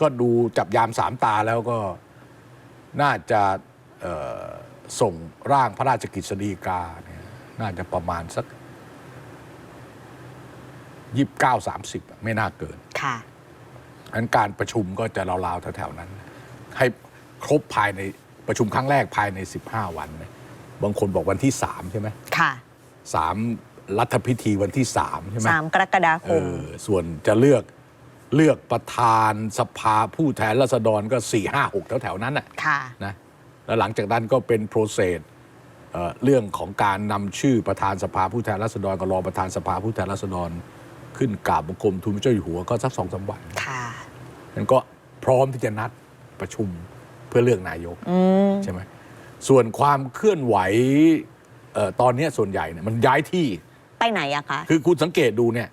ก็ดูจับยามสามตาแล้วก็น่าจะเอ่อส่งร่างพระราชกฤษฎีกาเนี่ยน่าจะประมาณสักยี่สิบเก้าสามสิบไม่น่าเกิน ค่ะอันการประชุมก็จะราวๆแถวๆนั้น ให้ครบภายในประชุมครั้งแรกภายใน 15 วันนะบางคนบอกวันที่3ใช่ไหมค่ะสามรัฐพิธีวันที่3ใช่ไหมสามกรกฎาคเอมอส่วนจะเลือก เลือกประธานสภาผู้แทนราษฎรก็ 4 5 6 แถวๆนั้นน่ะค่ะ นะแล้วหลังจากนั้นก็เป็นโปรเซสเอ่อเรื่องของการนำชื่อประธานสภาผู้แทนราษฎรกับรองประธานสภาผู้แทนราษฎร ขึ้นกราบบังคมทูลพระเจ้าอยู่หัวก็สักสองสามวันค่ะ มันก็พร้อมที่จะนัดประชุมเพื่อเลือกนายก อืม ใช่ไหมส่วนความเคลื่อนไหวเออตอนเนี้ยส่วนใหญ่เนี่ยมันย้ายที่ ไปไหนอะคะ คือคุณสังเกตดูเนี่ย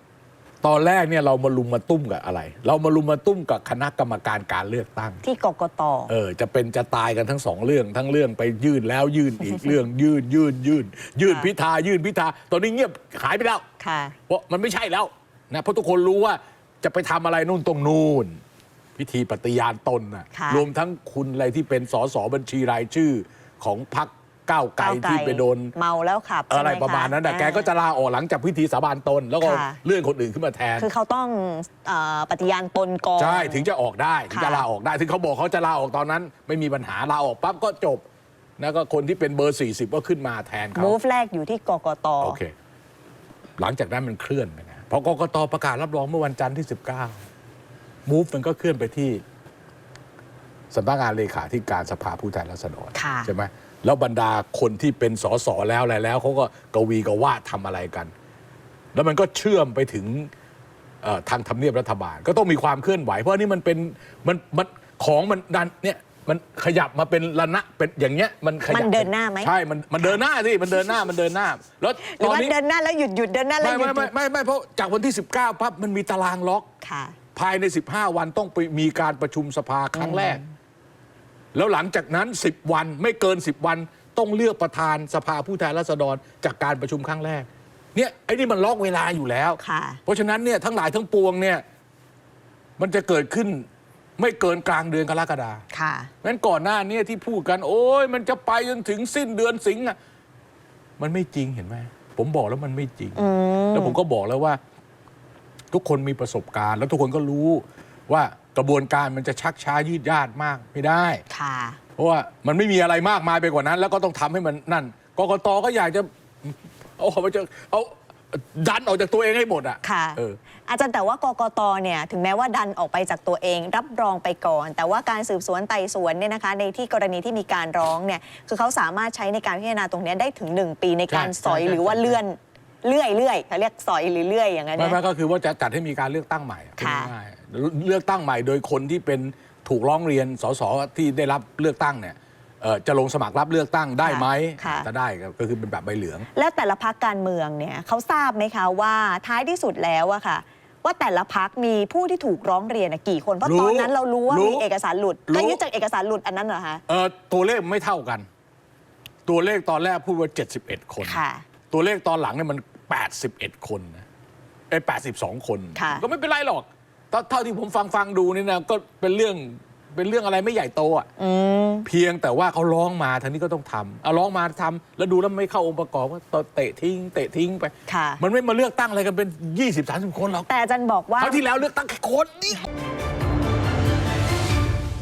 ตอนแรกเนี่ยเรามาลุมมาตุ้มกับอะไร เรามาลุมมาตุ้มกับคณะกรรมการการเลือกตั้ง ที่กกต เออจะเป็นจะตายกันทั้งสองเรื่องทั้งเรื่องไปยื่นแล้วยื่นอีก เรื่องยื่นยื่นยื่นยื่นค่ะพิธายื่นพิธาตอนนี้เงียบหายไปแล้วค่ะ เพราะมันไม่ใช่แล้วนะเพราะทุกคนรู้ว่าจะไปทำอะไรนู่นตรงนู่น พิธีปฏิญาณตนนะค่ะ รวมทั้งคุณอะไรที่เป็นสสบัญชีรายชื่อของพรรค ก้าวไกลก้าวไกล ที่ไปโดน เมาแล้วขับอะไรใช่หประมาณนั้นนะคแกก็จะลาออกหลังจากพิธีสาบานตน แล้วก็ค่ะ เลื่อนคนอื่นขึ้นมาแทน คือเขาต้องเออปฏิญาณตนก่อน ใช่ถึงจะออกได้ถึงจะค่ะ ลาออกได้ถึงเขาบอกเขาจะลาออกตอนนั้น ไม่มีปัญหาลาออกปั๊บก็จบแล้วก็คนที่เป็นเบอร์ 40 ก็ขึ้นมาแทนเขามูฟแรกอยู่ที่กกต โอเคหลังจากนั้นมันเคลื่อนไปนะพอกกตประกาศรับรองเมื่อวันจันทร์ที่ 19มูฟมันก็เคลื่อนไปที่สำนักงานเลขาธิการสภาผู้แทนราษฎรค่ะ ใช่ไหม แล้วบรรดาคนที่เป็นสสแล้วอะไรแล้วเขาก็กวีกวาดทำอะไรกัน แล้วมันก็เชื่อมไปถึงเอ่อทางทำเนียบรัฐบาล ก็ต้องมีความเคลื่อนไหว เพราะนี่มันเป็นมันมันของมันดันเนี่ยมันขยับมาเป็นระนะเป็นอย่างเงี้ยมันขยับมันเดินหน้าไหมใช่มันมันเดินหน้าสิมันเดินหน้ามันเดินหน้า แล้วหรืตออนว่านี้เดินหน้าแล้วหยุดหยุดเดินหน้าแล้วไม่หยุดไม่ไม่ไม่ไม่เพราะจากวันที่ 19ปั๊บมันมีตารางล็อกค่ะภายใน 15 วันต้องไปมีการประชุมสภาครั้งแรก แล้วหลังจากนั้น 10 วันไม่เกิน 10 วันต้องเลือกประธานสภาผู้แทนราษฎรจากการประชุมครั้งแรก เนี่ยไอ้นี่มันล็อกเวลาอยู่แล้ว ค่ะ เพราะฉะนั้นเนี่ยทั้งหลายทั้งปวงเนี่ยมันจะเกิดขึ้นไม่เกินกลางเดือนกรกฎาค่ะ งั้นก่อนหน้าเนี้ที่พูดกัน โอ้ยมันจะไปจนถึงสิ้นเดือนสิงห์อะมันไม่จริงเห็นไหมผมบอกแล้วมันไม่จริง อืม แล้วผมก็บอกแล้วว่า ทุกคนมีประสบการณ์ แล้วทุกคนก็รู้ ว่ากระบวนการมันจะชักช้ายืดยาดมากไม่ได้ ค่ะ เพราะว่ามันไม่มีอะไรมากมายไปกว่านั้น แล้วก็ต้องทำให้มันนั่นกกตก็อยากจะเอาเอาไปจะเอาดันออกจากตัวเองให้หมดอะค่ะ เออ อาจารย์แต่ว่ากกตเนี่ยถึงแม้ว่าดันออกไปจากตัวเอง รับรองไปก่อน แต่ว่าการสืบสวนไต่สวนเนี่ยนะคะในที่กรณีที่มีการร้องเนี่ยคือเขาสามารถใช้ในการพิจารณาตรงเนี้ยได้ถึง 1 ปีในการใช่สอยใช่หรือว่าใช่ เลื่อน เลื่อยเลื่อยเขาเรียกสอยหรือเลื่อยอย่างนั้นไม่เนี่ยไม่ก็คือว่าจะจัดให้มีการเลือกตั้งใหม่อะค่ะพูดง่ายๆเลือกตั้งใหม่โดยคนที่เป็นถูกร้องเรียนสสที่ได้รับเลือกตั้งเนี่ยเอ่อจะลงสมัครรับเลือกตั้งได้ไหมค่ะ จะได้ก็ก็คือเป็นแบบใบเหลือง แล้วแต่ละพักการเมืองเนี่ยเขาทราบไหมคะว่าท้ายที่สุดแล้วอะค่ะ ว่าแต่ละพักมีผู้ที่ถูกร้องเรียนอะกี่คนเพราะรู้ตอนนั้นเรารู้ว่ารู้มีเอกสารหลุดรู้ ก็ยึดจากเอกสารหลุดอันนั้นเหรอคะเอ่อตัวเลขไม่เท่ากัน ตัวเลขตอนแรกพูดว่า 71 คน ค่ะ ตัวเลขตอนหลังเนี่ยมัน 81 คนนะไอ้82 คน ค่ะ ก็ไม่เป็นไรหรอกเท่าเท่าที่ผมฟังฟังดูนี่นะก็เป็นเรื่องเป็นเรื่องอะไรไม่ใหญ่โตอะ อืม เพียงแต่ว่าเขาร้องมาทางนี้ก็ต้องทำเอาร้องมาทำแล้วดูแล้วไม่เข้าองค์ประกอบก็เตะทิ้ง เตะทิ้งไป ค่ะ มันไม่มาเลือกตั้งอะไรกันเป็น 20 30 คนหรอกแต่อาจารย์บอกว่า คราวที่แล้วเลือกตั้งแค่คนนี่ค